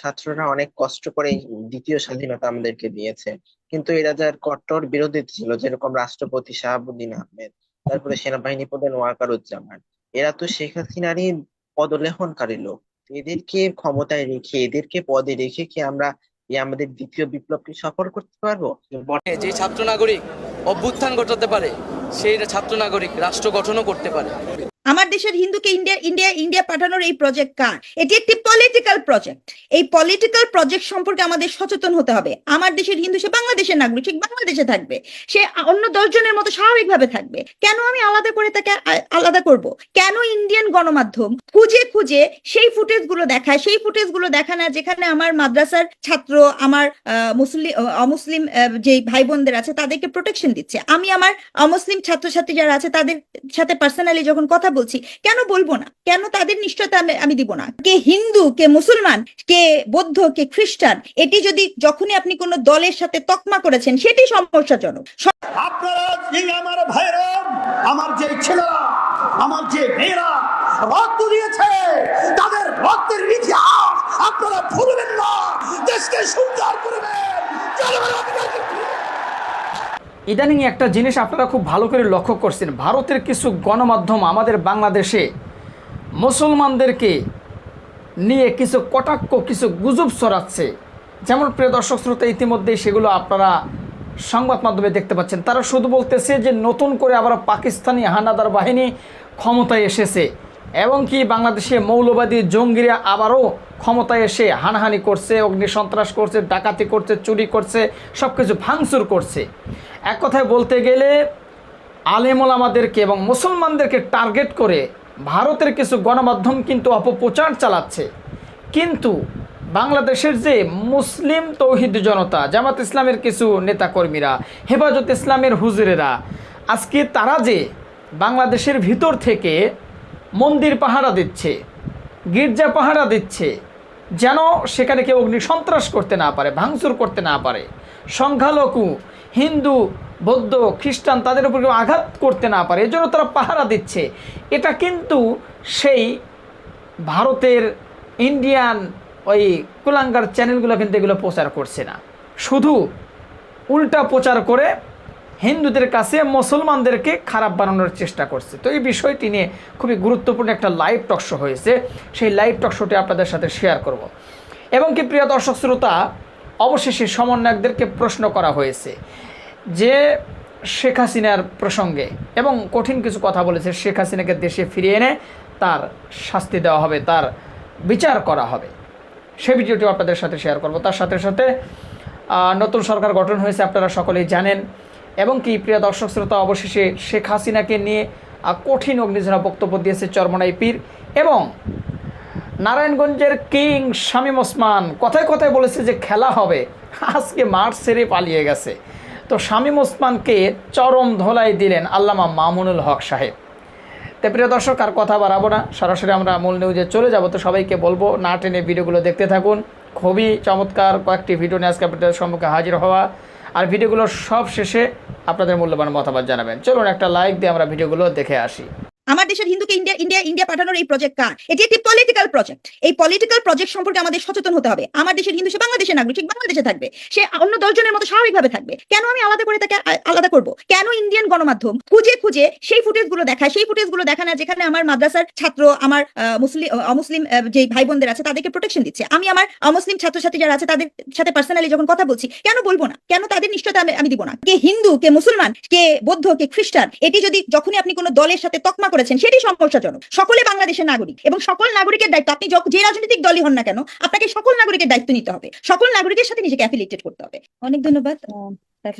ছাত্ররা অনেক কষ্ট করে দ্বিতীয় স্বাধীনতা আমাদেরকে দিয়েছে। কিন্তু এরা যার কট্টর বিরোধী ছিল, যেরকম রাষ্ট্রপতি শাহাবুদ্দিন আহমেদ, তারপরে সেনাবাহিনী প্রধান ওয়াকারুজ্জামান। এরা তো শেখ হাসিনারই পদলেহনকারী লোক। এদেরকে ক্ষমতায় রেখে, এদেরকে পদে রেখে কি আমরা আমাদের দ্বিতীয় বিপ্লবকে সফল করতে পারব? যে ছাত্র নাগরিক অভ্যুত্থান ঘটাতে পারে, সেই ছাত্র নাগরিক রাষ্ট্র গঠনও করতে পারে। আমার দেশের হিন্দুকে ইন্ডিয়া ইন্ডিয়া ইন্ডিয়া পাঠানোর এই প্রজেক্ট কার? এটি একটি পলিটিক্যাল প্রজেক্ট এই পলিটিক্যাল প্রজেক্ট সম্পর্কে আমাদের সচেতন হতে হবে। আমার দেশের হিন্দু, সে বাংলাদেশের নাগরিক, ঠিক বাংলাদেশে থাকবে। সে অন্য দশজনের মতো স্বাভাবিকভাবে থাকবে। কেন আমি আলাদা করে তাকে আলাদা করব? কেন ইন্ডিয়ান গণমাধ্যম খুঁজে খুঁজে সেই ফুটেজগুলো দেখায়? সেই ফুটেজগুলো দেখায় না, যেখানে আমার মাদ্রাসার ছাত্র, আমার মুসলিম অমুসলিম যে ভাই বোনদের আছে, তাদেরকে প্রোটেকশন দিচ্ছে। আমি আমার অমুসলিম ছাত্রছাত্রী যারা আছে, তাদের সাথে পার্সোনালি যখন কথা বলছি, কেন বলব না? কেন তাদের নিশ্চয়তা আমি- দিব না? কে হিন্দু, কে মুসলমান, কে বৌদ্ধ, কে খ্রিস্টান, এটি যদি যখনই আপনি কোনো দলের সাথে তকমা করেছেন, সেটি সমস্যাজনক। আমার ভাইরা, আমার যে ছেলেরা, আমার যে মেয়েরা রক্ত দিয়েছে, তাদের রক্তের ইতিহাস আপনারা ভুলবেন না, দেশকে সুন্দর করবেন। ইদানিং একটা জিনিস আপনারা খুব ভালো করে লক্ষ্য করছেন। ভারতের কিছু গণমাধ্যম আমাদের বাংলাদেশে মুসলমানদেরকে নিয়ে কিছু কটাক্ষ, কিছু গুজব ছড়াচ্ছে। যেমন প্রিয় দর্শক শ্রোতা, ইতিমধ্যেই সেগুলো আপনারা সংবাদ মাধ্যমে দেখতে পাচ্ছেন। তারা শুধু বলতেছে যে নতুন করে আবার পাকিস্তানি হানাদার বাহিনী ক্ষমতায় এসেছে। এবং কি বাংলাদেশে মৌলবাদী জঙ্গিরা আবারও ক্ষমতায় এসে হানাহানি করছে, অগ্নি সন্ত্রাস করছে, ডাকাতি করছে, চুরি করছে সব কিছু ভাঙচুর করছে। এক কথায় বলতে গেলে, আলেমল আমাদেরকে এবং মুসলমানদেরকে টার্গেট করে ভারতের কিছু গণমাধ্যম কিন্তু অপপ্রচার চালাচ্ছে। কিন্তু বাংলাদেশের যে মুসলিম তৌহিদ জনতা, জামাত ইসলামের কিছু নেতাকর্মীরা, হেফাজত ইসলামের হুজুরেরা, আজকে তারা যে বাংলাদেশের ভিতর থেকে মন্দির পাহারা দিচ্ছে, গির্জা পাহারা দিচ্ছে, যেন সেখানে কেউ অগ্নি সন্ত্রাস করতে না পারে, ভাঙচুর করতে না পারে। সংখ্যালঘু, হিন্দু, বৌদ্ধ, খ্রিস্টান তাদের উপর কেউ আঘাত করতে না পারে, এজন্য তারা পাহারা দিচ্ছে। এটা কিন্তু সেই ভারতের ইন্ডিয়ান ওই কুলাঙ্গার চ্যানেলগুলো কিন্তু এগুলো প্রচার করছে না। শুধু উল্টা প্রচার করে হিন্দুদের কাছে মুসলমানদেরকে খারাপ বানানোর চেষ্টা করছে। তো এই বিষয়টি নিয়ে খুবই গুরুত্বপূর্ণ একটা লাইভ টকশো হয়েছে। সেই লাইভ টকশোটি আপনাদের সাথে শেয়ার করব। এবং কি প্রিয় দর্শক শ্রোতা, অবশেষে সমন্বয়কদেরকে প্রশ্ন করা হয়েছে যে শেখ হাসিনার প্রসঙ্গে এবং কঠিন কিছু কথা বলেছে, শেখ হাসিনাকে দেশে ফিরিয়ে এনে তার শাস্তি দেওয়া হবে, তার বিচার করা হবে। সে ভিডিওটি আপনাদের সাথে শেয়ার করব। তার সাথে সাথে নতুন সরকার গঠন হয়েছে, আপনারা সকলেই জানেন। এবং কি, প্রিয় দর্শক শ্রোতা, অবশেষে শেখ হাসিনাকে নিয়ে কঠিন অগ্নিঝরা বক্তব্য দিয়েছে চরমনাই পীর এবং নারায়ণগঞ্জের কিং শামীম ওসমান কথায় কথায় বলেছে যে খেলা হবে, আজকে মাঠ সেরে পালিয়ে গেছে। তো শামীম ওসমানকে চরম ধোলাই দিলেন আল্লামা মামুনুল হক সাহেব। তো প্রিয় দর্শক, আর কথা বাড়াবো না, সরাসরি আমরা মূল নিউজে চলে যাব। তো সবাইকে বলব, না টেনে ভিডিওগুলো দেখতে থাকুন। খুবই চমৎকার কয়েকটি ভিডিও নিয়ে আজকে আপনাদের সম্মুখে হাজির হওয়া। আর ভিডিওগুলোর সব শেষে আপনাদের মূল্যবান মতামত জানাবেন। চলুন একটা লাইক দিয়ে আমরা ভিডিওগুলো দেখে আসি। আমার দেশের হিন্দুকে ইন্ডিয়া ইন্ডিয়া ইন্ডিয়া পাঠানোর এই প্রজেক্ট কার? এটি একটি পলিটিক্যাল প্রজেক্ট এই পলিটিক্যাল প্রজেক্ট সম্পর্কে আমাদের সচেতন হতে হবে। আমার দেশের হিন্দু, সে বাংলাদেশের নাগরিক ঠিক বাংলাদেশে থাকবে। সে অন্য দশজনের মতো স্বাভাবিকভাবে থাকবে। কেন আমি আলাদা করে তাকে আলাদা করব? কেন ইন্ডিয়ান গণমাধ্যম খুঁজে খুঁজে সেই ফুটেজগুলো দেখায়? সেই ফুটেজগুলো দেখায় না, যেখানে আমার মাদ্রাসার ছাত্র, আমার মুসলিম অমুসলিম যে ভাই বোনদের আছে, তাদেরকে প্রোটেকশন দিচ্ছে। আমি আমার অমুসলিম ছাত্রছাত্রী যারা আছে, তাদের সাথে পার্সোনালি যখন কথা বলছি, কেন বলব না? কেন তাদের নিশ্চয়তা আমি- আমি দিব না? কে হিন্দু, কে মুসলমান, কে বৌদ্ধ, কে খ্রিস্টান, এটি যদি যখনই আপনি কোনো দলের সাথে তকমা করেছেন সেটি সমস্যাজনক। সকলে বাংলাদেশের নাগরিক এবং সকল নাগরিকের দায়িত্ব, আপনি যে রাজনৈতিক দলই হন না কেন, আপনাকে সকল নাগরিকের দায়িত্ব নিতে হবে। সকল নাগরিকের সাথে নিজেকে অ্যাফিলিয়েটেড করতে হবে। অনেক ধন্যবাদ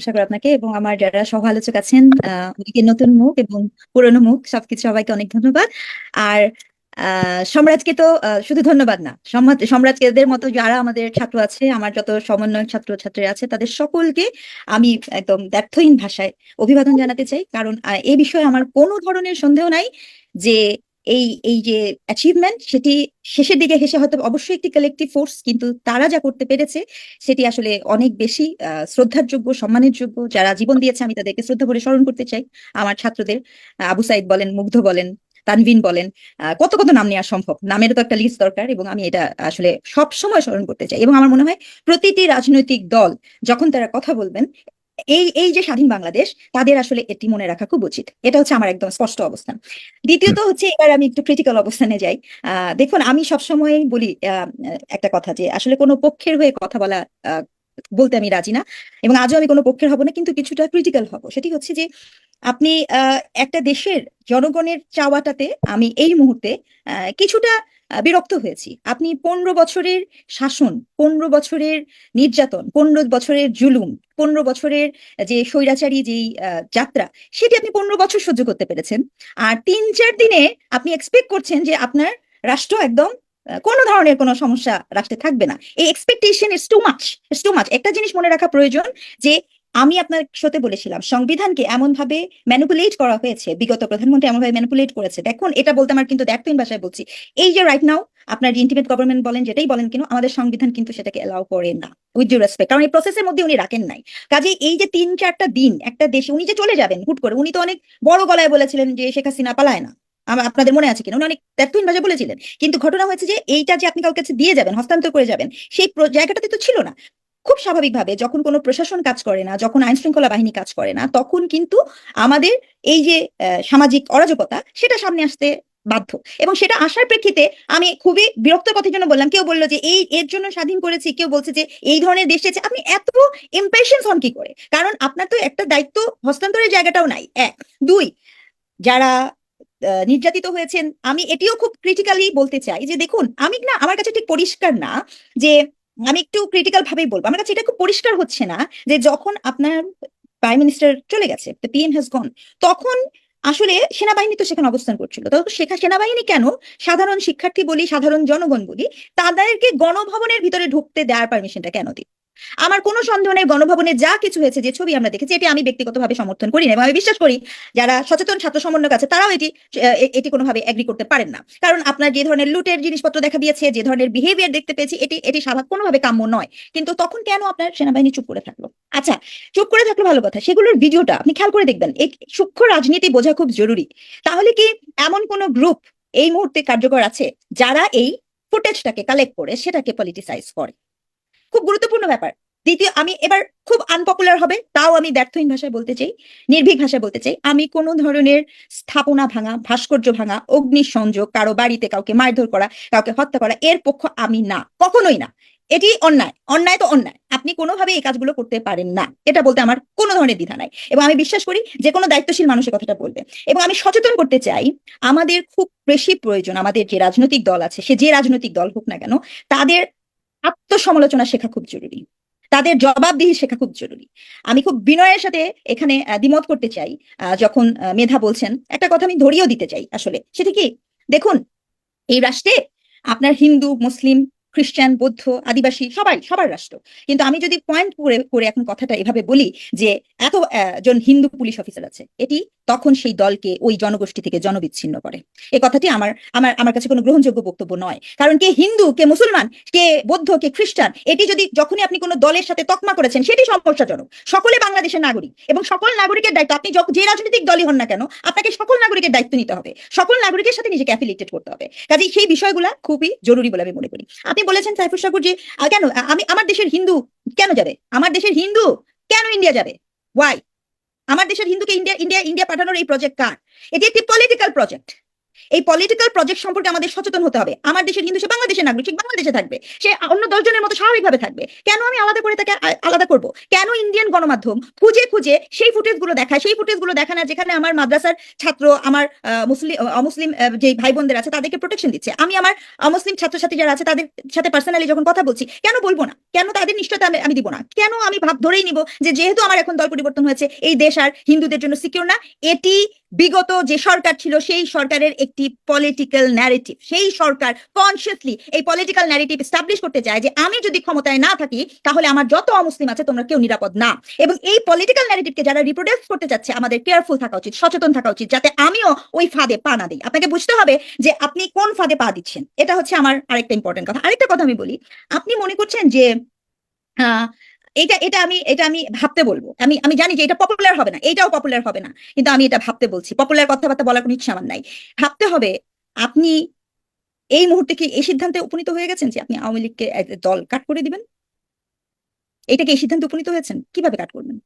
সাগর আপনাকে এবং আমার যারা সহ আলোচক আছেন নতুন মুখ এবং পুরনো মুখ, সবকিছু সবাইকে অনেক ধন্যবাদ। আর সম্রাজকে তো শুধু ধন্যবাদ না সম্রাট সম্রাজকে এদের মতো যারা আমাদের ছাত্র আছে, আমার যত সমন্বয়ক ছাত্র ছাত্রী আছে, তাদের সকলকে আমি একদম ব্যর্থহীন ভাষায় অভিবাদন জানাতে চাই। কারণ এই বিষয়ে আমার কোনো ধরনের সন্দেহ নাই যে এই এই যে অ্যাচিভমেন্ট সেটি শেষের দিকে হেসে হয়তো অবশ্যই একটি কালেকটিভ ফোর্স কিন্তু তারা যা করতে পেরেছে, সেটি আসলে অনেক বেশি শ্রদ্ধার যোগ্য সম্মানের যোগ্য। যারা জীবন দিয়েছে, আমি তাদেরকে শ্রদ্ধা করে স্মরণ করতে চাই। আমার ছাত্রদের আবু সাইদ বলেন, মুগ্ধ বলেন তানভিন বলেন কত কত নাম নেওয়া সম্ভব? নামেরও তো একটা লিস্ট দরকার এবং আমি এটা আসলে সব সময় স্মরণ করতে চাই এবং আমার মনে হয় প্রতিটি রাজনৈতিক দল যখন তারা কথা বলবেন, এই এই যে স্বাধীন বাংলাদেশ, তাদের আসলে এটি মনে রাখা খুব উচিত। এটা হচ্ছে আমার একদম স্পষ্ট অবস্থান। দ্বিতীয়ত হচ্ছে এবার আমি একটু ক্রিটিক্যাল অবস্থানে যাই। দেখুন, আমি সবসময় বলি একটা কথা যে আসলে কোনো পক্ষের হয়ে কথা বলা বলতে আমি রাজি না এবং আজও আমি কোনো পক্ষের হব না, কিন্তু কিছুটা ক্রিটিক্যাল হব। সেটি হচ্ছে যে আপনি একটা দেশের জনগণের চাওয়াটাতে আমি এই মুহূর্তে কিছুটা বিরক্ত হয়েছি। আপনি পনেরো বছরের শাসন, পনেরো বছরের নির্যাতন, পনেরো বছরের জুলুম, পনেরো বছরের যে স্বৈরাচারী যেই যাত্রা, সেটি আপনি পনেরো বছর সহ্য করতে পেরেছেন। আর তিন চার দিনে আপনি এক্সপেক্ট করছেন যে আপনার রাষ্ট্র একদম কোনো ধরনের কোনো সমস্যা রাষ্ট্রে থাকবে না। এই expectation is too is too much একটা জিনিস মনে রাখা প্রয়োজন যে আমি আপনার সাথে বলেছিলাম, সংবিধানকে এমন ভাবে ম্যানিপুলেট করা হয়েছে, বিগত প্রধানমন্ত্রী এমন ভাবে ম্যানিপুলেট করেছে। দেখুন, এটা বলতে আমার কিন্তু দ্যাটপিন ভাষায় বলছি। এই যে রাইট নাও আপনার ইন্টিমেট গভর্নমেন্ট বলেন, যেটাই বলেন কেন, আমাদের সংবিধান কিন্তু সেটাকে এলাও করে না উইথ ডিউ রেসপেক্ট কারণ এই প্রসেসের মধ্যে উনি রাখেন নাই। কাজে এই যে তিন চারটা দিন, একটা দেশে উনি যে চলে যাবেন, হুট করে, উনি তো অনেক বড় গলায় বলেছিলেন যে শেখ হাসিনা পালায় না। আপনাদের মনে আছে কিনা? উনি অনেক দ্যাটপিন ভাষায় বলেছিলেন। কিন্তু ঘটনা হয়েছে যে, এইটা যে আপনি কাউকে দিয়ে যাবেন, হস্তান্তর করে যাবেন, সেই জায়গাটাতে তো ছিল না। খুব স্বাভাবিকভাবে যখন কোনো প্রশাসন কাজ করে না, যখন আইন শৃঙ্খলা বাহিনী কাজ করে না, তখন কিন্তু আমাদের এই যে সামাজিক অরাজকতা, সেটা সামনে আসতে বাধ্য। এবং সেটা আসার প্রেক্ষিতে আমি খুবই বিরক্ত কথার জন্য বললাম, কেউ বলল যে এই, এর জন্য স্বাধীন করেছি, কেউ বলছে যে এই ধরনের দেশ চেয়েছে, আপনি এত ইম্পেশেন্স হন কি করে? কারণ আপনার তো একটা দায়িত্ব, হস্তান্তরের জায়গাটাও নাই। এক। দুই, যারা নির্যাতিত হয়েছেন, আমি এটিও খুব ক্রিটিক্যালি বলতে চাই যে দেখুন, আমি না, আমার কাছে ঠিক পরিষ্কার না যে আমি একটু ক্রিটিক্যাল ভাবেই বলব। আমার কাছে এটা খুব পরিষ্কার হচ্ছে না যে যখন আপনার প্রাইম মিনিস্টার চলে গেছে পিএম হ্যাজ গন তখন আসলে সেনাবাহিনী তো সেখানে অবস্থান করছিল। তো সেখানে সেনাবাহিনী কেন? সাধারণ শিক্ষার্থী বলি, সাধারণ জনগণ বলি, তাদেরকে গণভবনের ভিতরে ঢুকতে দেওয়ার পারমিশনটা কেন দিল? আমার কোনো সন্দেহ নেই, গণভবনে যা কিছু হয়েছে, যে ছবি আমরা দেখেছি, এটি আমি ব্যক্তিগতভাবে সমর্থন করি না। এবং আমি বিশ্বাস করি, যারা সচেতন ছাত্র সমন্বয়ক আছে, তারাও এটি এটি কোনোভাবে এগ্রি করতে পারেন না। কারণ আপনার যে ধরনের লুটের জিনিসপত্র দেখা দিয়েছে, যে ধরনের বিহেভিয়ার দেখতে পেয়েছি, এটি এটি স্বাভাবিক, কোনোভাবে কাম্য নয়। কিন্তু তখন কেন আপনার সেনাবাহিনী চুপ করে থাকল? আচ্ছা চুপ করে থাকল ভালো কথা। সেগুলোর ভিডিওটা আপনি খেয়াল করে দেখবেন এই সূক্ষ্ম রাজনীতি বোঝা খুব জরুরি। তাহলে কি এমন কোন গ্রুপ এই মুহূর্তে কার্যকর আছে, যারা এই ফুটেজটাকে কালেক্ট করে, সেটাকে পলিটিসাইজ করে? খুব গুরুত্বপূর্ণ ব্যাপার। দ্বিতীয়, আমি এবার খুব আনপপুলার হবে, তাও আমি ব্যর্থহীন ভাষায় বলতে চাই, নির্ভীক ভাষায় বলতে চাই। আমি কোনো ধরনের স্থাপনা ভাঙা, ভাস্কর্য ভাঙা, অগ্নিসংযোগ, কারও বাড়িতে কাউকে মারধর করা, কাউকে হত্যা করা, এর পক্ষ আমি না, কখনোই না। এটি অন্যায় অন্যায় তো অন্যায়। আপনি কোনোভাবে এই কাজগুলো করতে পারেন না। এটা বলতে আমার কোনো ধরনের দ্বিধা নাই। এবং আমি বিশ্বাস করি যে কোনো দায়িত্বশীল মানুষের কথাটা বলবে। এবং আমি সচেতন করতে চাই, আমাদের খুব বেশি প্রয়োজন, আমাদের যে রাজনৈতিক দল আছে, সে যে রাজনৈতিক দল হোক না কেন, তাদের আত্মসমালোচনা শেখা খুব জরুরি। তাদের জবাবদিহি শেখা খুব জরুরি। আমি খুব বিনয়ের সাথে এখানে দ্বিমত করতে চাই যখন মেধা বলছেন। একটা কথা আমি ধরিয়েও দিতে চাই আসলে। সেটা কি? দেখুন, এই রাষ্ট্রে আপনার হিন্দু, মুসলিম, খ্রিস্টান, বৌদ্ধ, আদিবাসী, সবাই, সবার রাষ্ট্র। কিন্তু আমি যদি পয়েন্ট করে করে এখন কথাটা এভাবে বলি যে, এত জন হিন্দু পুলিশ অফিসার আছে, এটি তখন সেই দলকে ওই জনগোষ্ঠী থেকে জনবিচ্ছিন্ন করে। এই কথাটি আমার আমার আমার কাছে কোনো গ্রহণযোগ্য বক্তব্য নয়। কারণ কে হিন্দু, কে মুসলমান, কে বৌদ্ধ, কে খ্রিস্টান, এটি যদি যখনই আপনি কোনো দলের সাথে তকমা করেছেন, সেটি সমস্যাজনক। সকলে বাংলাদেশের নাগরিক এবং সকল নাগরিকের দায়িত্ব, আপনি যে রাজনৈতিক দলই হন না কেন, আপনাকে সকল নাগরিকের দায়িত্ব নিতে হবে। সকল নাগরিকের সাথে নিজেকে অ্যাফিলিয়েটেড করতে হবে। কাজেই সেই বিষয়গুলা খুবই জরুরি বলে আমি মনে করি। আপনি বলেছেন সাইফুর সাগর যে কেন আমি, আমার দেশের হিন্দু কেন যাবে? আমার দেশের হিন্দু কেন ইন্ডিয়া যাবে? ওয়াই আমার দেশের হিন্দুকে ইন্ডিয়া ইন্ডিয়া ইন্ডিয়া পাঠানোর এই প্রজেক্ট কার? এটি একটি পলিটিক্যাল প্রজেক্ট এই পলিটিক্যাল প্রজেক্ট সম্পর্কে আমাদের সচেতন হতে হবে। আমার দেশের হিন্দু সে বাংলাদেশের নাগরিক ঠিক বাংলাদেশে থাকবে। সে অন্য দশজনের মতো স্বাভাবিকভাবে থাকবে। কেন আমি আলাদা করে তাকে আলাদা করব? কেন ইন্ডিয়ান গণমাধ্যম খুঁজে খুঁজে সেই ফুটেজগুলো দেখায়, সেই ফুটেজগুলো দেখায় না যেখানে আমার মাদ্রাসার ছাত্র, আমার মুসলিম অমুসলিম যে ভাই বোনদের আছে তাদেরকে প্রোটেকশন দিচ্ছে। আমি আমার অমুসলিম ছাত্রছাত্রী যারা আছে তাদের সাথে পার্সোনালি যখন কথা বলছি, কেন বলব না? কেন তাদের নিশ্চয়তা আমি দিব না? কেন আমি ভাব ধরেই নিব যে যেহেতু আমার এখন দল পরিবর্তন হয়েছে, এই দেশ আর হিন্দুদের জন্য সিকিউর না? এটি বিগত যে সরকার ছিল সেই সরকারের একটি পলিটিক্যাল ন্যারেটিভ সেই সরকার কনসিয়াসলি এই পলিটিক্যাল ন্যারেটিভ এস্টাবলিশ করতে চায় যে আমি যদি ক্ষমতায় না থাকি তাহলে আমার যত অমুসলিম আছে তোমরা কেউ নিরাপদ না। এবং এই পলিটিক্যাল ন্যারেটিভকে যারা রিপ্রোডিউস করতে চাচ্ছে আমাদের কেয়ারফুল থাকা উচিত সচেতন থাকা উচিত যাতে আমিও ওই ফাঁদে পা না দিই। আপনাকে বুঝতে হবে যে আপনি কোন ফাঁদে পা দিচ্ছেন। এটা হচ্ছে আমার আরেকটা ইম্পর্টেন্ট কথা। আরেকটা কথা আমি বলি আপনি মনে করছেন যে আহ, এটা এটা আমি এটা আমি ভাবতে বলব। আমি আমি জানি যে এটা পপুলার হবে না, এটাও পপুলার হবে না, কিন্তু আমি এটা ভাবতে বলছি। পপুলার কথাবার্তা বলার কোনো ইচ্ছা আমার নাই। ভাবতে হবে, আপনি এই মুহূর্তে কি এই সিদ্ধান্তে উপনীত হয়ে গেছেন যে আপনি আওয়ামী লীগকে দল কাট করে দিবেন? এটাকে এই সিদ্ধান্তে উপনীত হয়েছেন? কীভাবে কাট করবেন?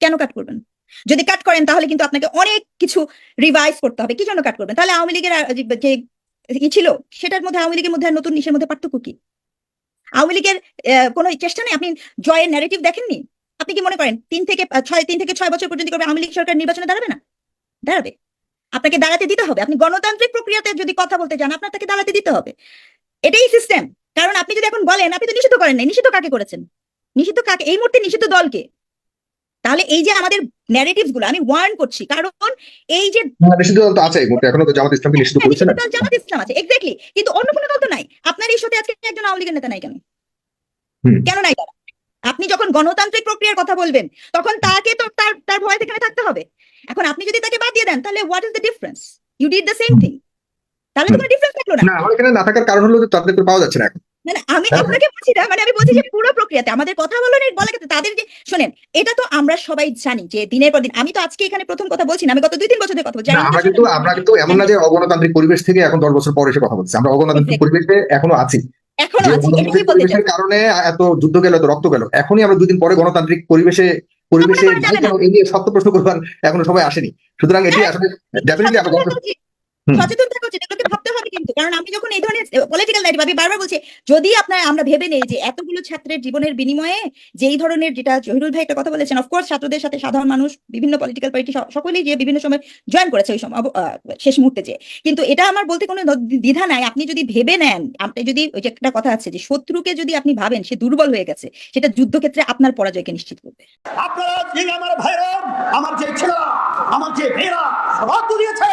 কেন কাট করবেন? যদি কাট করেন, তাহলে কিন্তু আপনাকে অনেক কিছু রিভাইজ করতে হবে। কি জন্য কাট করবেন? তাহলে আওয়ামী লীগের যে- ই ছিল, সেটার মধ্যে, আওয়ামী লীগের মধ্যে নতুন ইসের মধ্যে পার্থক্য কি? আওয়ামী লীগের কোনো চেষ্টা নেই? আপনি জয়ের ন্যারেটিভ দেখেননি? আপনি কি মনে করেন, তিন থেকে ছয়, তিন থেকে ছয় বছর পর্যন্ত করবে আওয়ামী লীগ সরকার নির্বাচনে দাঁড়াবে না? দাঁড়াবে। আপনাকে দাঁড়াতে দিতে হবে। আপনি গণতান্ত্রিক প্রক্রিয়াতে যদি কথা বলতে চান আপনার তাকে দাঁড়াতে দিতে হবে। এটাই সিস্টেম কারণ আপনি যদি এখন বলেন, আপনি তো নিষিদ্ধ করেন নাই। নিষিদ্ধ কাকে করেছেন? নিষিদ্ধ কাকে? এই মুহূর্তে নিষিদ্ধ দলকে। তাহলে এই যে আমাদের ন্যারেটিভগুলো আমি ওয়ার্ন করছি কারণ এই যে নিষিদ্ধ দল তো আছে এখনও তো জামাত ইসলামকে নিষিদ্ধ হ্যাঁ, করেছে না। জামাত ইসলাম আছে এক্স্যাক্টলি কিন্তু অন্য কোনো দল তো নাই। আপনার এই সাথে আজকে একজন আওয়ামী লীগের নেতা নাই কেন? কেন নাই তারা? আপনি যখন গণতান্ত্রিক প্রক্রিয়ার কথা বলবেন তখন তাকে তো তার তার ভয় এখানে থাকতে হবে। এখন আপনি যদি তাকে বাদ দিয়ে দেন তাহলে what is the difference you did the same thing তাহলে তো কোনো ডিফারেন্স থাকল না। না আমার এখানে না থাকার কারণ হলো যে তাদের পাওয়া যাচ্ছে না এখন। না না, আমি হ্যাঁ। আপনাকে বলছি না মানে আমি বলছি যে পুরো প্রক্রিয়াতে আমাদের কথা বলার বলা গেছে তাদের যে শোনেন এটা তো আমরা সবাই জানি যে দিনের পর দিন আমি তো আজকে এখানে প্রথম কথা বলছি না আমি গত দুই তিন বছর ধরে কথা বলছি আমরা কিন্তু আমরা কিন্তু এমন না যে অগণতান্ত্রিক পরিবেশ থেকে এখন দশ বছর পরে এসে কথা বলছি আমরা অগণতান্ত্রিক পরিবেশে এখনও আছি। এখনও আছি এটা কি বলতে চাই কারণে এত যুদ্ধ গেল এত রক্ত গেল এখনই আমরা দুদিন পরে গণতান্ত্রিক পরিবেশে পরিবেশে এই নিয়ে সত্য প্রশ্ন করবার এখনও সবাই আসেনি। সুতরাং এটি হ্যাঁ, আসলে ডেফিনেটলি আমরা সচেতন থাকা উচিত। এগুলোকে ভাবতে হবে কিন্তু। কারণ আমি যখন এই ধরনের পলিটিক্যাল আমি বারবার বলছি যদি আপনার আমরা ভেবে নেই যে এতগুলো ছাত্রের জীবনের বিনিময়ে যেই ধরনের যেটা জহিরুল ভাই একটা কথা বলেছেন অফকোর্স ছাত্রদের সাথে সাধারণ মানুষ বিভিন্ন পলিটিক্যাল পার্টি সকলেই যে বিভিন্ন সময় জয়েন করেছে ওই সময় শেষ মুহূর্তে যে। কিন্তু এটা আমার বলতে কোনো দ্বিধা নাই। আপনি যদি ভেবে নেন আপনি যদি ওই যে একটা কথা আছে যে শত্রুকে যদি আপনি ভাবেন সে দুর্বল হয়ে গেছে সেটা যুদ্ধক্ষেত্রে আপনার পরাজয়কে নিশ্চিত করবে। আপনারা আমার ভাইরা আমার যে ছেলেরা আমার যে মেয়েরা রক্ত দিয়েছে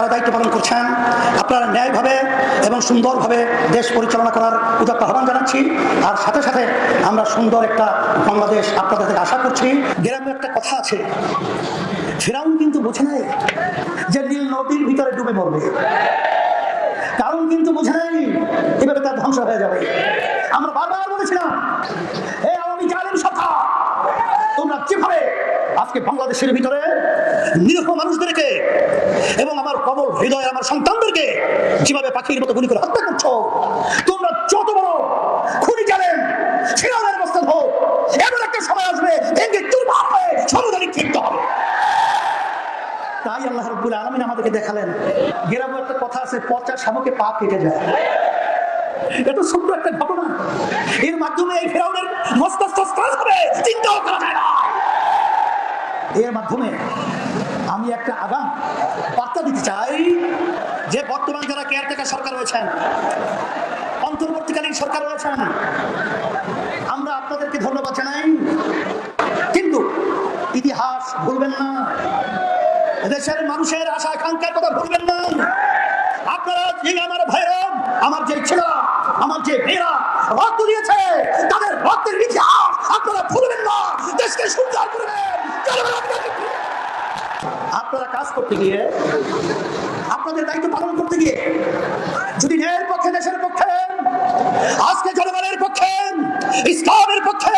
যারা দায়িত্ব পালন করছেন, আপনারা ন্যায়ভাবে এবং সুন্দরভাবে দেশ পরিচালনা করার উদাত্ত আহ্বান জানাচ্ছি। আর সাথে সাথে আমরা সুন্দর একটা বাংলাদেশ আপনাদের থেকে আশা করছি। গ্রামে একটা কথা আছে, ফেরাউন কিন্তু বোঝে নাই যে নীল নদীর ভিতরে ডুবে মরবে। কারণ কিন্তু বুঝে নাই, এভাবে তার ধ্বংস হয়ে যাবে। আমরা বারবার বলেছিলাম, হে আওয়ামী জালিম সরকার, তোমরা যেভাবে আজকে বাংলাদেশের ভিতরে নিরীহ মানুষদেরকে আমার হৃদয় আমার সন্তানদেরকে যেভাবে পাখির মতো গুলি করে হত্যা করছ, তোমরা যত বড় খুনি জানেন এমন একটা সময় আসবে, ভেঙে চুরমার সমুদ্রে নিক্ষিপ্ত হবে। তাই আল্লাহ রব্বুল আলমিন আমাদেরকে দেখালেন একটা কথা আছে, পচা শামুকে পা কেটে যায়। এটা একটা ঘটনা। এর মাধ্যমে এই ফেরাউনের চিন্তাও করা যায় না। এর মাধ্যমে আমি একটা আগাম বর্তমান সরকার রয়েছেন অন্তর্বর্তীকালীন সরকার রয়েছেন আমরা আপনাদেরকে ধন্যবাদ জানাই। কিন্তু ইতিহাস ভুলবেন না। দেশের মানুষের আশা আকাঙ্ক্ষার কথা ভুলবেন না। আপনারা যে আমার ভাইরা, আমার যে ছেলেরা, আমার যে মেয়েরা রক্ত দিয়েছে, তাদের রক্তের ইতিহাস আপনারা ভুলবেন না। দেশকে সুন্দর করবেন আপনারা কাজ করতে গিয়ে, আপনাদের দায়িত্ব পালন করতে গিয়ে যদি ন্যায়ের পক্ষে, দেশের পক্ষে, আজকে জনগণের পক্ষে, ইসলামের পক্ষে,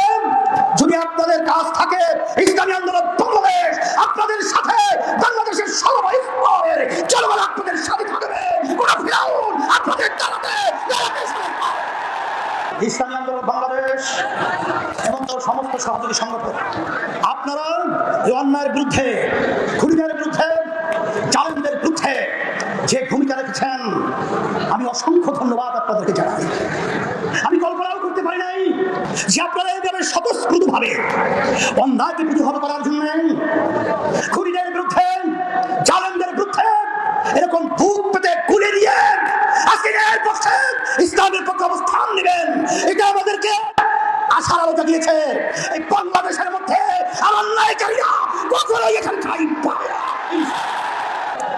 যদি আপনাদের কাজ থাকে, ইসলামী আন্দোলন বাংলাদেশ, আপনাদের সাথে, বাংলাদেশের স্তরের জনগণ আপনাদের সাথে থাকবে আপনাদের দাঁড়াতে। ইসলামী আন্দোলন বাংলাদেশ এবং তার সমস্ত সহযোগী সংগঠন আপনারা অন্যায়ের বিরুদ্ধে, খুনিদের বিরুদ্ধে, জালেমদের বিরুদ্ধে যে ভূমিকা অসংখ্য ধন্যবাদ আপনাদেরকে জানাই। আমি কল্পনাও করতে পারি নাই যে আপনারা এইভাবে স্বতঃস্ফূর্ত ভাবে অন্যায়কে প্রতিহত করার জন্য, খুনিদের বিরুদ্ধে, জালেমদের বিরুদ্ধে এরকম ভূত পেতে কুলে দিয়ে আজকে এর পক্ষে ইসলামের পক্ষে অবস্থান নেবেন। এটা আমাদেরকে আশার আলোটা দিয়েছে। এই বাংলাদেশের মধ্যে আর অন্যায়কারীরা কখনোই এখানে ঠাঁই পাবে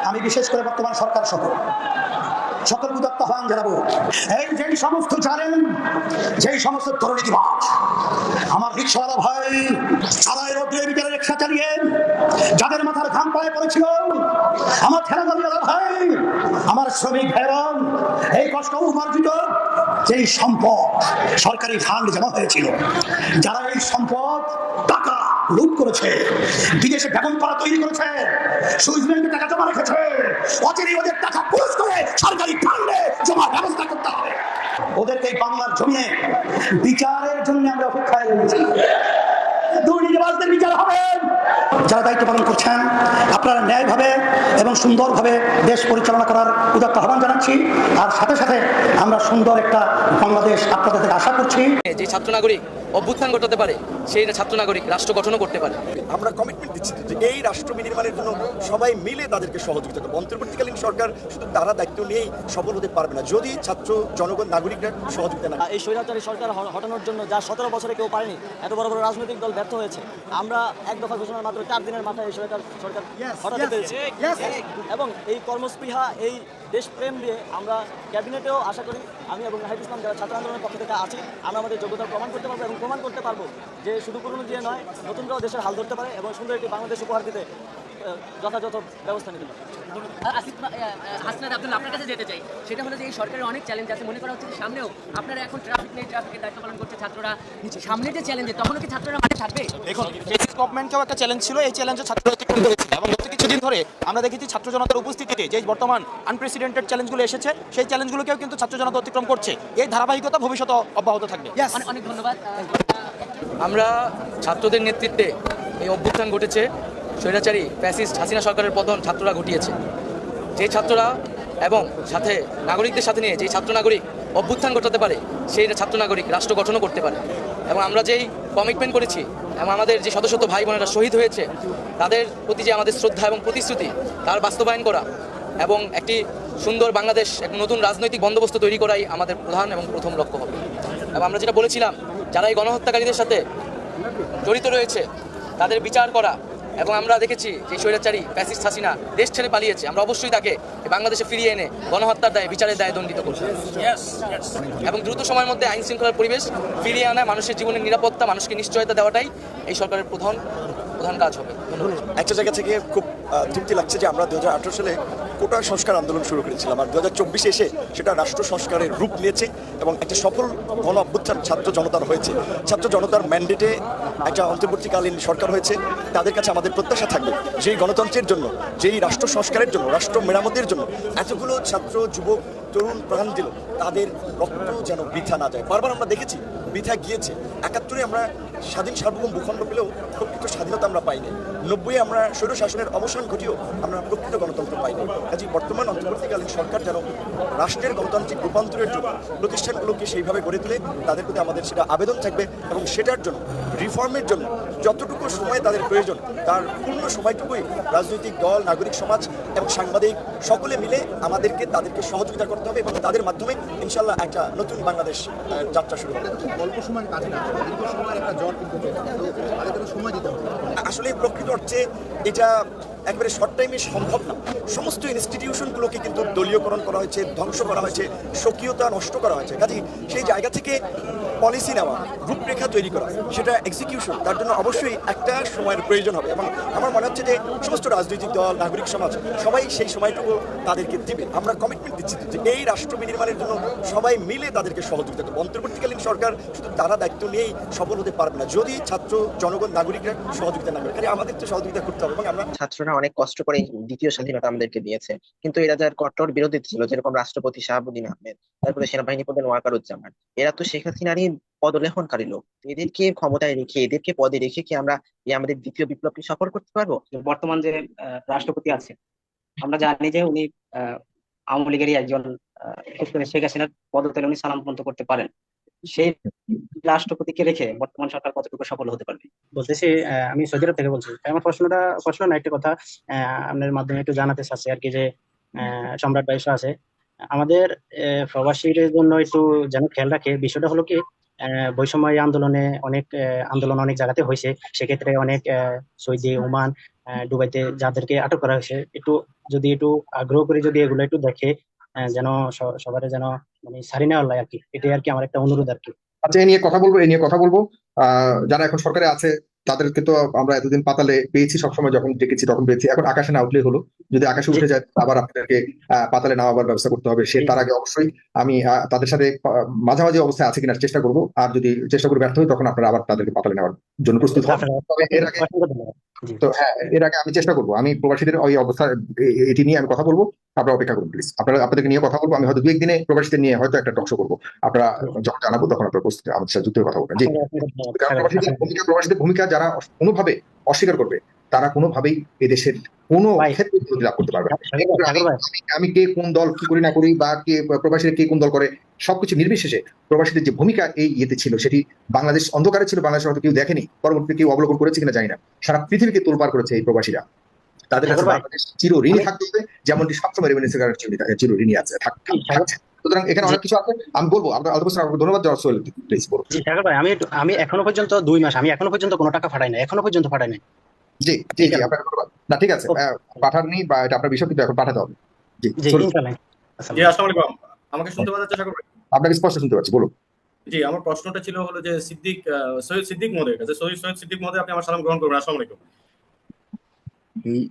আমি বিশেষ করে বর্তমান সরকার সহ সকল উদাত্ত আহ্বান জানাব। এই যেই সমস্ত জানেন যেই সমস্ত দুর্নীতিবাজ আমার রিক্সাওয়ালা ভাই সারাই রোদ্রের ভিতরে রিক্সা চালিয়ে যাদের মাথার ঘাম পায়ে পড়েছিল, আমার ঠেলাগাড়িওয়ালা ভাই, আমার শ্রমিক ভাইরাম এই কষ্ট উপার্জিত যেই সম্পদ সরকারি ফান্ড জমা হয়েছিল, যারা এই সম্পদ টাকা লুট করেছে, বিদেশে বেগুন পাড়া তৈরি করেছে ব্যাংকে টাকা জমা রেখেছে অচিরে ওদের টাকা ওদেরকে বাংলার জমিয়ে বিচারের জন্য আমরা অপেক্ষায় রয়েছি দুর্নীতিবাজদের বিচার হবে যারা দায়িত্ব পালন করছেন আপনারা ন্যায়ভাবে এবং সুন্দরভাবে দেশ পরিচালনা করার উদাত্ত আহ্বান জানাচ্ছি। আর সাথে সাথে আমরা সুন্দর একটা বাংলাদেশ আপনাদের থেকে আশা করছি। যে ছাত্র নাগরিক অভ্যুত্থান ঘটাতে পারে সেই ছাত্র নাগরিক রাষ্ট্র গঠনও করতে পারে। আমরা কমিটমেন্ট দিচ্ছি যে এই রাষ্ট্র বিনির্মাণের জন্য সবাই মিলে তাদেরকে সহযোগিতা করবে। অন্তর্বর্তীকালীন সরকার শুধু তারা দায়িত্ব নিয়েই সফল হতে পারবে না। যদি ছাত্র জনগণ নাগরিকরা সহযোগিতা না এই স্বৈরাচারী সরকার হটানোর জন্য যা সতেরো বছরে কেউ পারেনি এত বড় বড় রাজনৈতিক দল ব্যর্থ হয়েছে। আমরা এক দফা ঘোষণার মাত্র চার দিনের মাথায় এই সরকার সরকার হটাতে পেরেছে। এবং এই কর্মস্পৃহা এই দেশপ্রেম দিয়ে আমরা ক্যাবিনেটেও আশা করি আমি এবং নাহিদ ইসলাম যারা ছাত্র আন্দোলনের পক্ষ থেকে আছি আমরা আমাদের যোগ্যতা প্রমাণ করতে পারব এবং প্রমাণ করতে পারব যে শুধু পুরনো দিয়ে নয় নতুনরাও দেশের হাল ধরতে পারে এবং সুন্দর একটি বাংলাদেশ উপহার দিতে যথাযথ ব্যবস্থা নিতে পারে। আর আসিফ আহ, আহ, আপনার কাছে যেতে চাই। সেটা হলো যে এই সরকারের অনেক চ্যালেঞ্জ আছে। মনে করা হচ্ছে যে সামনেও আপনারা এখন ট্রাফিক নেই ট্রাফিকের দায়িত্ব পালন করছে ছাত্ররা। সামনে যে চ্যালেঞ্জে তখনও কি ছাত্ররা মাঠে থাকবে? দেখুন গভর্নমেন্টকেও একটা চ্যালেঞ্জ ছিল। এই চ্যালেঞ্জে ছাত্ররা অতিক্রম করেছে এবং গত কিছুদিন ধরে আমরা দেখেছি ছাত্র জনতার উপস্থিতিতে যে বর্তমান আনপ্রেসিডেন্টেড চ্যালেঞ্জগুলো এসেছে সেই চ্যালেঞ্জগুলোকেও কিন্তু ছাত্র জনতা অতিক্রম করছে। এই ধারাবাহিকতা ভবিষ্যতে অব্যাহত থাকবে। অনেক ধন্যবাদ। আমরা ছাত্রদের নেতৃত্বে এই অভ্যুত্থান ঘটেছে। স্বৈরাচারী ফ্যাসিস্ট হাসিনা সরকারের পতন ছাত্ররা ঘটিয়েছে। যে ছাত্ররা এবং সাথে নাগরিকদের সাথে নিয়ে যেই ছাত্র নাগরিক অভ্যুত্থান ঘটাতে পারে, সেই ছাত্র নাগরিক রাষ্ট্র গঠনও করতে পারে। এবং আমরা যেই কমিটমেন্ট করেছি এবং আমাদের যে শত শত ভাই বোনেরা শহীদ হয়েছে, তাদের প্রতি যে আমাদের শ্রদ্ধা এবং প্রতিশ্রুতি, তার বাস্তবায়ন করা এবং একটি সুন্দর বাংলাদেশ, এক নতুন রাজনৈতিক বন্দোবস্ত তৈরি করাই আমাদের প্রধান এবং প্রথম লক্ষ্য হবে। এবং আমরা যেটা বলেছিলাম, যারা এই গণহত্যাকারীদের সাথে জড়িত রয়েছে, তাদের বিচার করা এবং আমরা দেখেছি যে স্বৈরাচারী প্যাসিস হাসিনা দেশ ছেড়ে পালিয়েছে। আমরা অবশ্যই তাকে বাংলাদেশে ফিরিয়ে এনে গণহত্যার দায়ে বিচারের দায়ে দণ্ডিত করব। এবং দ্রুত সময়ের মধ্যে আইন শৃঙ্খলার পরিবেশ ফিরিয়ে আনা মানুষের জীবনের নিরাপত্তা মানুষকে নিশ্চয়তা দেওয়াটাই এই সরকারের প্রধান প্রধান কাজ হবে। একটা জায়গা থেকে খুব তৃপ্তি লাগছে যে আমরা দু হাজার আঠারো সালে কোটা সংস্কার আন্দোলন শুরু করেছিলাম। আর দু হাজার চব্বিশে এসে সেটা রাষ্ট্র সংস্কারের রূপ নিয়েছে এবং একটা সফল গণ অভ্যুত্থান ছাত্র জনতার হয়েছে। ছাত্র জনতার ম্যান্ডেটে একটা অন্তর্বর্তীকালীন সরকার হয়েছে। তাদের কাছে আমাদের প্রত্যাশা থাকবে যেই গণতন্ত্রের জন্য যেই রাষ্ট্র সংস্কারের জন্য, রাষ্ট্র মেরামতের জন্য এতগুলো ছাত্র, যুবক, তরুণ প্রাণ দিল, তাদের রক্ত যেন বৃথা না যায়। বারবার আমরা দেখেছি, বৃথা গিয়েছে। একাত্তরে আমরা স্বাধীন সার্বভৌম ভূখণ্ড পেলেও প্রকৃত স্বাধীনতা আমরা পাইনি। নব্বই আমরা স্বৈর শাসনের অবসান ঘটিয়েও আমরা প্রকৃত গণতন্ত্র পাইনি। কাজে বর্তমান অন্তর্বর্তীকালীন সরকার যেন রাষ্ট্রের গণতান্ত্রিক রূপান্তরের জন্য প্রতিষ্ঠানগুলোকে সেইভাবে গড়ে তুলে, তাদের প্রতি আমাদের সেটা আবেদন থাকবে এবং সেটার জন্য, রিফর্মের জন্য যতটুকু সময় তাদের প্রয়োজন, তার পূর্ণ সময়টুকুই রাজনৈতিক দল, নাগরিক সমাজ এবং সাংবাদিক সকলে মিলে আমাদেরকে, তাদেরকে সহযোগিতা করতে হবে এবং তাদের মাধ্যমে ইনশাল্লাহ একটা নতুন বাংলাদেশ যাত্রা শুরু হবে। অল্প সময়ের কাজ না দীর্ঘ সময়ের একটা জল আসলে প্রকৃত অর্থে এটা একবারে শর্ট টাইমে সম্ভব না। সমস্ত ইনস্টিটিউশনগুলোকে কিন্তু দলীয়করণ করা হয়েছে, ধ্বংস করা হয়েছে, স্বকীয়তা নষ্ট করা হয়েছে। কাজে সেই জায়গা থেকে পলিসি নেওয়া, রূপরেখা তৈরি করা, সেটা এক্সিকিউশন তার জন্য অবশ্যই একটা সময়ের প্রয়োজন হবে। এবং আমার মনে হচ্ছে যে সমস্ত রাজনৈতিক দল, নাগরিক সমাজ, সবাই সেই সময়টুকু তাদেরকে দিবে। আমরা কমিটমেন্ট দিচ্ছি যে এই রাষ্ট্র বিনির্মাণের জন্য সবাই মিলে তাদেরকে সহযোগিতা করবে। অন্তর্বর্তীকালীন সরকার শুধু তারা দায়িত্ব নিয়েই সফল হতে পারবে না। যদি ছাত্র, জনগণ, নাগরিকরা সহযোগিতা না করে আমাদের তো সহযোগিতা করতে হবে এবং আমরা ছাত্ররা অনেক কষ্ট করে দ্বিতীয় স্বাধীনতা আমাদেরকে দিয়েছে। কিন্তু এরা যার কট্টর বিরোধী ছিল যেরকম রাষ্ট্রপতি শাহাবুদ্দিন আহমেদ তারপরে সেনাবাহিনী প্রধান ওয়াকারুজ্জামান। এরা তো শেখ হাসিনারই পদলেখনকারী লোক। এদেরকে ক্ষমতায় রেখে এদেরকে পদে রেখে কি আমরা আমাদের দ্বিতীয় বিপ্লবকে সফল করতে পারব? বর্তমান যে রাষ্ট্রপতি আছে আমরা জানি যে উনি আহ, আওয়ামী লীগেরই একজন আহ, শেখ হাসিনার পদতলে উনি সালামপন্ত করতে পারেন। সেই রাষ্ট্রপতিকে রেখে বর্তমান সরকার কতটুকু সফল হতে পারবে? বলতেছি আমি সৌদি থেকে বলছি। আমার প্রশ্নটা প্রশ্ন না একটা কথা আপনার মাধ্যমে একটু জানাতে চাচ্ছি আর কি যে সম্রাট বাইশ আছে। আমাদের আহ, প্রবাসীদের জন্য একটু যেন খেয়াল রাখে বিষয়টা হলো কি বৈষম্য আন্দোলনে অনেক আন্দোলন অনেক জায়গাতে হয়েছে। সেক্ষেত্রে অনেক সৌদি ওমান আহ, দুবাইতে যাদেরকে আটক করা হয়েছে। একটু যদি একটু আগ্রহ করে যদি এগুলো একটু দেখে যেন স- সবারে যেন মানে সারি নেওয়ার লাগে আর কি এটাই আর কি আমার একটা অনুরোধ আর কি আচ্ছা এ নিয়ে কথা বলব এ নিয়ে কথা বলব। যারা এখন সরকারে আছে তাদেরকে তো আমরা এতদিন পাতালে পেয়েছি সবসময় যখন ডেকেছি তখন পেয়েছি। এখন আকাশে না উঠলে হলো। যদি আকাশে উঠে যায় আবার আপনাদেরকে পাতালে নামাবার ব্যবস্থা করতে হবে। সে তার আগে অবশ্যই আমি তাদের সাথে মাঝামাঝি অবস্থায় আছে কিনা চেষ্টা করব। আর যদি চেষ্টা করে ব্যর্থ হই তখন আপনারা আবার তাদেরকে পাতালে নেওয়ার জন্য প্রস্তুত হন। তবে এর আগে তো হ্যাঁ এর আগে আমি চেষ্টা করব। আমি প্রবাসীদের ওই অবস্থা এটি নিয়ে আমি কথা বলব। আপনারা অপেক্ষা করুন প্লিজ আপনারা আপনাদেরকে নিয়ে কথা বলব আমি হয়তো দু একদিনে প্রবাসীদের নিয়ে হয়তো একটা টকশো করব। আপনারা যখন জানাব তখন আপনারা প্রস্তুত আমাদের সাথে যুক্ত কথা বলবেন। জি। প্রবাসীদের ভূমিকা প্রবাসীদের ভূমিকা যারা কোনোভাবে অস্বীকার করবে তারা কোনোভাবেই এদেশের কোনো ক্ষেত্রে উন্নতি লাভ করতে পারবে আমি কে কোন দল কি করি না করি বা কে প্রবাসীরা কে কোন দল করে সবকিছু নির্বিশেষে প্রবাসীদের যে ভূমিকা এই ইয়েতে ছিল সেটি বাংলাদেশ অন্ধকারে ছিল বাংলাদেশ হয়তো কেউ দেখেনি পরবর্তীতে কেউ অবলোকন করেছে কিনা জানি না। সারা পৃথিবীকে তোলপার করেছে এই প্রবাসীরা। তাদের কাছে বাংলাদেশ চির ঋণী থাকতে হবে যেমনটি সবসময় রেমিনেন্সের কারণে চির ঋণী আছে থাক- থাক- থাকছে। সুতরাং এখানে অনেক কিছু আছে আমি বলব আপনার ধন্যবাদ সোহেল প্লিজ বলুন। ভাই আমি আমি এখনও পর্যন্ত দুই মাস আমি এখনও পর্যন্ত কোনো টাকা পাঠাই না এখনও পর্যন্ত নাই জি জি জি আপনাকে ধন্যবাদ। না ঠিক আছে। পাঠাননি বা এটা আপনার বিষয় কিন্তু এখন পাঠাতে হবে। জি জি ইনশাআল্লাহ জি আসসালামু আলাইকুম। আমাকে শুনতে পাওয়া যাচ্ছে সাগর ভাই? আপনাকে স্পষ্ট শুনতে পাচ্ছি বলুন। জি আমার প্রশ্নটা ছিল হলো যে সিদ্দিক সৈয়দ সিদ্দিক মহোদয়ের কাছে। সৈয়দ সৈয়দ সিদ্দিক মহোদয় আপনি আমার সালাম গ্রহণ করবেন। আসসালামু আলাইকুম।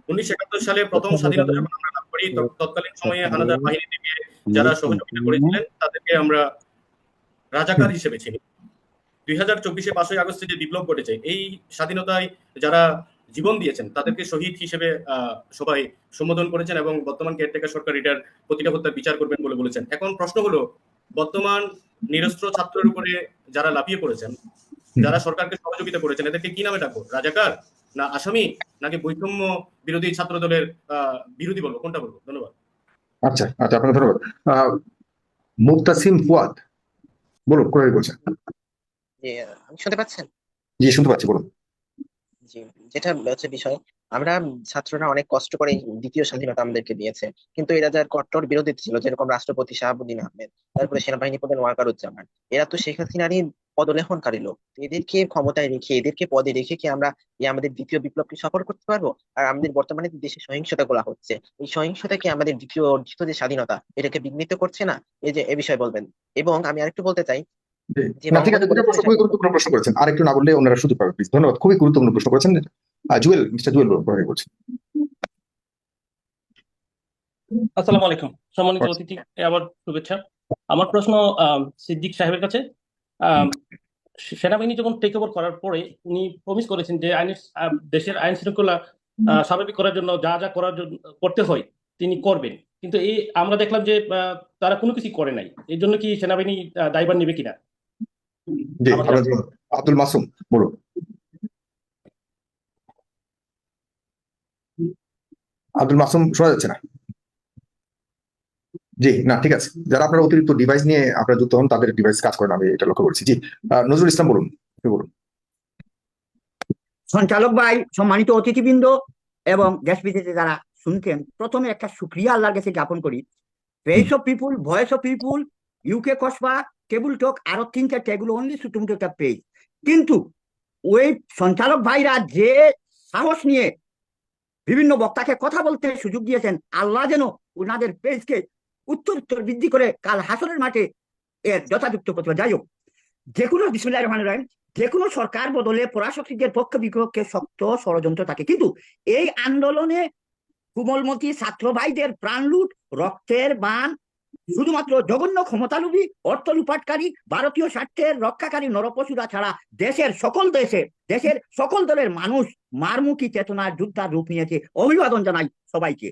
উনিশশো একাত্তর সালে প্রথম স্বাধীনতা যখন আমরা লাভ করি তৎকালীন সময়ে হানাদার বাহিনী থেকে যারা সহযোগিতা করেছিলেন তাদেরকে আমরা রাজাকার হিসেবে চিনি। দুই হাজার চব্বিশে পাঁচই আগস্টে যে বিপ্লব ঘটেছে এই স্বাধীনতায় যারা জীবন দিয়েছেন তাদেরকে শহীদ হিসেবে সবাই সম্বোধন করেছেন এবং বর্তমান কেয়ারটেকার সরকার এটার প্রতিটা হত্যার বিচার করবেন বলে বলেছেন। এখন প্রশ্ন হলো বর্তমান নিরস্ত্র ছাত্রের উপরে যারা লাফিয়ে পড়েছেন যারা সরকারকে সহযোগিতা করেছেন এদেরকে কি নামে ডাকবো? রাজাকার? না আসামি নাকি বৈষম্য বিরোধী ছাত্র দলের আহ, বিরোধী বলব কোনটা বলব? ধন্যবাদ। আচ্ছা আচ্ছা আপনাকে ধন্যবাদ। আহ, মুক্তাসিম ফুয়াদ বলুন কোথায় বলছেন? শুনতে পাচ্ছেন? জি শুনতে পাচ্ছি বলুন। জি যেটা হচ্ছে বিষয় আমরা ছাত্ররা অনেক কষ্ট করে দ্বিতীয় স্বাধীনতা আমাদেরকে দিয়েছে কিন্তু এরা যার কট্টর বিরোধী ছিল যেরকম রাষ্ট্রপতি শাহাবুদ্দিন আহমেদ তারপরে সেনাবাহিনী প্রধান ওয়াকারুজ্জামান এরা তো শেখ হাসিনারই পদলেখনকারী লোক। এদেরকে ক্ষমতায় রেখে এদেরকে পদে রেখে কি আমরা এই আমাদের দ্বিতীয় বিপ্লবকে সফল করতে পারব? আর আমাদের বর্তমানে যে দেশে সহিংসতা গুলা হচ্ছে। এই সহিংসতা কি আমাদের দ্বিতীয় অর্জিত যে স্বাধীনতা এটাকে বিঘ্নিত করছে না? এই যে এ বিষয়ে বলবেন। এবং আমি আরেকটু বলতে চাই না ঠিক আছে বঙ্গবন্ধু দুটো প্রশ্ন খুবই গুরুত্বপূর্ণ প্রশ্ন করেছেন। আরেকটু না বললে ওনারা সুযোগ পাবে প্লিজ ধন্যবাদ। খুবই গুরুত্বপূর্ণ প্রশ্ন করেছেন। জুয়েল মিস্টার জুয়েল বলছেন। আসসালামু আলাইকুম। সম্মানিত অতিথি আবার শুভেচ্ছা। আমার প্রশ্ন সিদ্দিক সাহেবের কাছে। সেনাবাহিনী যখন টেক ওভার করার পরে উনি প্রমিস করেছেন যে আইন দেশের আইন শৃঙ্খলা স্বাভাবিক করার জন্য যা যা করার জন্য করতে হয় তিনি করবেন। কিন্তু এই আমরা দেখলাম যে তারা কোনো কিছু করে নাই। এর জন্য কি সেনাবাহিনী দায়ভার নেবে কিনা। আব্দুল মাসুম বলুন। আব্দুল মাসুম শোনা যাচ্ছে না? জি, না, ঠিক আছে। যারা আপনার অতিরিক্ত ডিভাইস নিয়ে আপনারা যুক্ত হন, তাদের ডিভাইস কাজ আমি এটা লক্ষ্য করেছি। জি নজরুল ইসলাম বলুন বলুন। সঞ্চালক ভাই, সম্মানিত অতিথিবৃন্দ এবং যারা শুনছেন, প্রথমে একটা সুক্রিয়া আল্লাহর কাছে জ্ঞাপন করি। Face of people voice of people UK Kasba table talk আরও তিন চারটা এগুলো অনলি সুতুম একটা পেজ কিন্তু, ওই সঞ্চালক ভাইরা যে সাহস নিয়ে বিভিন্ন বক্তাকে কথা বলতে সুযোগ দিয়েছেন, আল্লাহ যেন ওনাদের পেজকে উত্তর বৃদ্ধি করে কাল হাসনের মাঠে এর যথাযুক্ত প্রতিভা যাই হোক, যে কোনো বিসমুল্লাহ রহমান রহিম, যে কোনো সরকার বদলে পরাশক্তিদের পক্ষ বিপক্ষে শক্ত ষড়যন্ত্র থাকে। কিন্তু এই আন্দোলনে কুমলমতি ছাত্র ভাইদের প্রাণ লুট, রক্তের বান, শুধুমাত্র জঘন্য ক্ষমতালোভী, অর্থ লুপাটকারী, ভারতীয় স্বার্থের রক্ষাকারী নরপশুরা ছাড়া দেশের সকল দেশে, দেশের সকল দলের মানুষ মারমুখী চেতনার যোদ্ধার রূপ নিয়েছে। অভিবাদন জানাই সবাইকে।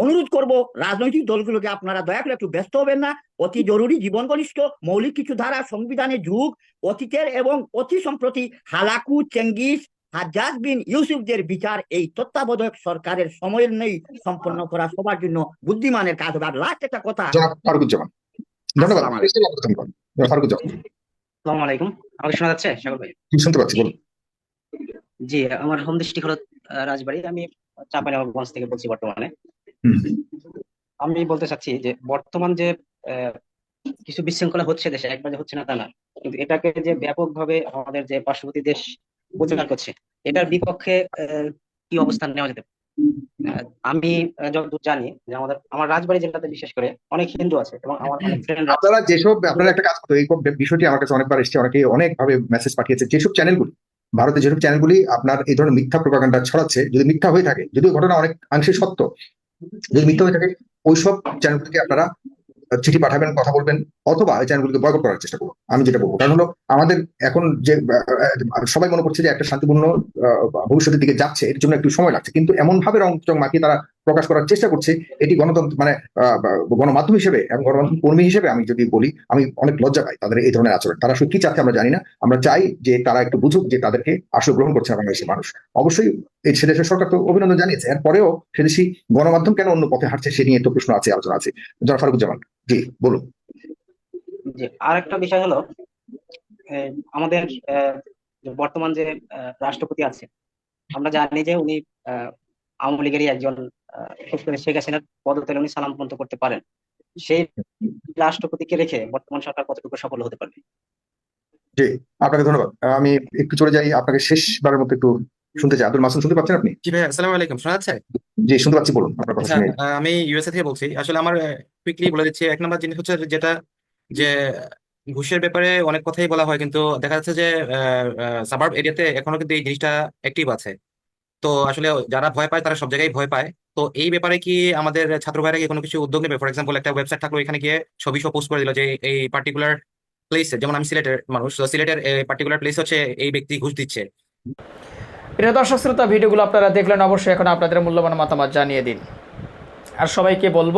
অনুরোধ করব রাজনৈতিক দলগুলোকে আপনারা দয়া করে একটু ব্যস্ত হবেন না। অতি জরুরি জীবন ঘনিষ্ঠ মৌলিক কিছু ধারা সংবিধানের যুগ অতীতের এবং অতি সম্প্রতি হালাকু চেঙ্গিস হাজ্জাজ বিন ইউসুফদের বিচার এই তত্ত্বাবধায়ক সরকারের সময়ের নেই সম্পন্ন করা সবার জন্য বুদ্ধিমানের কাজ হবে। আর লাস্ট একটা কথা ফারুকুজ্জামান। ধন্যবাদ আলাইকুম। আমাকে শোনা যাচ্ছে? সাগর ভাই। জি, শুনতে পাচ্ছি বলুন। জি আমার হোম ডিস্ট্রিক্ট হলো রাজবাড়ী। আমি চাঁপাইনবাবগঞ্জ থেকে বলছি বর্তমানে। আমি বলতে চাচ্ছি যে বর্তমান যে আহ, কিছু বিশৃঙ্খলা হচ্ছে দেশে একবারে হচ্ছে না তা না কিন্তু এটাকে যে ব্যাপকভাবে আমাদের যে পার্শ্ববর্তী দেশ প্রচার করছে এটার বিপক্ষে আহ, কি অবস্থান নেওয়া যেতে পারে? আমি যতদূর জানি যে আমাদের আমার রাজবাড়ি জেলাতে বিশেষ করে অনেক হিন্দু আছে এবং আমার অনেক ফ্রেন্ড আপনারা যেসব আপনারা একটা কাজ করতো এই বিষয়টি আমার কাছে অনেকবার এসেছে অনেকে অনেক ভাবে মেসেজ পাঠিয়েছে। যেসব চ্যানেলগুলি ভারতে যেসব চ্যানেলগুলি আপনার এই ধরনের মিথ্যা প্রপাগান্ডা ছড়াচ্ছে যদি মিথ্যা হয়ে থাকে যদিও ঘটনা অনেক অংশে সত্য যদি মিথ্যা হয়ে থাকে ওইসব চ্যানেল থেকে আপনারা চিঠি পাঠাবেন কথা বলবেন। অথবা এই চ্যানেলগুলিকে বয়কট করার চেষ্টা করব। আমি যেটা বলব, কারণ হলো আমাদের এখন যে সবাই মনে করছে যে একটা শান্তিপূর্ণ ভবিষ্যতের দিকে যাচ্ছে, এর জন্য একটু সময় লাগছে। কিন্তু এমন ভাবে রং চং মাখিয়ে তারা প্রকাশ করার চেষ্টা করছে, এটি গণতন্ত্র মানে গণমাধ্যম হিসেবে এবং গণমাধ্যম কর্মী হিসেবে আমি যদি বলি, আমি অনেক লজ্জা পাই তাদের এই ধরনের আচরণ। তারা আসলে কি চাচ্ছে আমরা জানি না। আমরা চাই যে তারা একটু বুঝুক যে তাদেরকে আসলে গ্রহণ করছে বাংলাদেশের মানুষ। অবশ্যই এই সেদেশের সরকার তো অভিনন্দন জানিয়েছে। এরপরেও সেদেশি গণমাধ্যম কেন অন্য পথে হাঁটছে সে নিয়ে তো প্রশ্ন আছে, আলোচনা আছে। জনাব ফারুকুজ্জামান, জি, বলুন। আর একটা বিষয় হলো আহ, আমাদের আহ, বর্তমান যে আহ, রাষ্ট্রপতি আছে আমরা জানি যে উনি আহ, আওয়ামী লীগেরই একজন শেখ হাসিনার পদতলে উনি সালাম পর্যন্ত করতে পারেন। সেই রাষ্ট্রপতিকে রেখে বর্তমান সরকার কতটুকু সফল হতে পারবে? জি আপনাকে ধন্যবাদ। আহ, আমি একটু চলে যাই আপনাকে শেষবারের মতো একটু শুনতে চাই। আব্দুল মাসুদ শুনতে পাচ্ছেন আপনি? জি ভাই আসসালামু আলাইকুম শোনা যাচ্ছে? জি শুনতে পাচ্ছি বলুন আপনার কথা আচ্ছা আমি ইউএসএ থেকে বলছি। আসলে আমার কুইকলি বলে দিচ্ছি এক নম্বর জিনিস হচ্ছে যেটা যে ঘুষের ব্যাপারে অনেক কথাই বলা হয়, কিন্তু দেখা যাচ্ছে যে সাবার্ব এরিয়াতে এখনও কিন্তু এই জিনিসটা অ্যাক্টিভ আছে। তো আসলে যারা ভয় পায়, তারা সব জায়গায় ভয় পায়। তো এই ব্যাপারে কি আমাদের ছাত্র ভাইরা কি কোনো কিছু উদ্যোগ নেবে? ফর এক্সাম্পল একটা ওয়েবসাইট থাকল, এখানে গিয়ে ছবি সব পোস্ট করে দিল যে, এই পার্টিকুলার প্লেসে যেমন আমি সিলেটের মানুষ সিলেটের পার্টিকুলার প্লেস হচ্ছে এই ব্যক্তি ঘুষ দিচ্ছে। প্রিয় দর্শক, শ্রোতা, ভিডিওগুলো আপনারা দেখলেন, অবশ্যই এখন আপনাদের মূল্যবান মতামত জানিয়ে দিন। আর সবাইকে বলব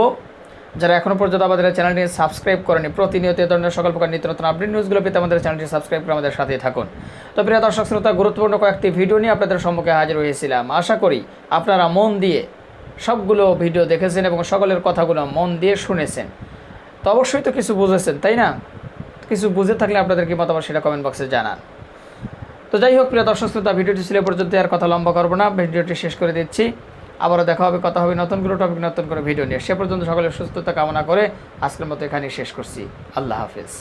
যারা এখনও পর্যন্ত আমাদের চ্যানেলটি সাবস্ক্রাইব করেনি, প্রতিনিয়ত এ ধরনের সকল প্রকার নিত্য নতুন আপডেট নিউজগুলো পেতে আমাদের চ্যানেলটি সাবস্ক্রাইব করে আমাদের সাথেই থাকুন। তো প্রিয় দর্শক, শ্রোতা, গুরুত্বপূর্ণ কয়েকটি ভিডিও নিয়ে আপনাদের সম্মুখে হাজির হয়েছিলাম। আশা করি আপনারা মন দিয়ে সবগুলো ভিডিও দেখেছেন এবং সকলের কথাগুলো মন দিয়ে শুনেছেন। তো অবশ্যই তো কিছু বুঝেছেন, তাই না? কিছু বুঝে থাকলে আপনাদের কি মতামত সেটা কমেন্ট বক্সে জানান। তো যাই হোক, প্রিয় দর্শক, শ্রোতা ভিডিওটি ছিল পর্যন্ত আর কথা লম্বা করব না। ভিডিওটি শেষ করে দিচ্ছি। আবারও দেখা হবে, কথা হবে নতুন কোনো টপিক নতুন কোনো ভিডিও নিয়ে। সে পর্যন্ত সকলের সুস্থতা কামনা করে আজকের মতো এখানেই শেষ করছি। আল্লাহ হাফেজ।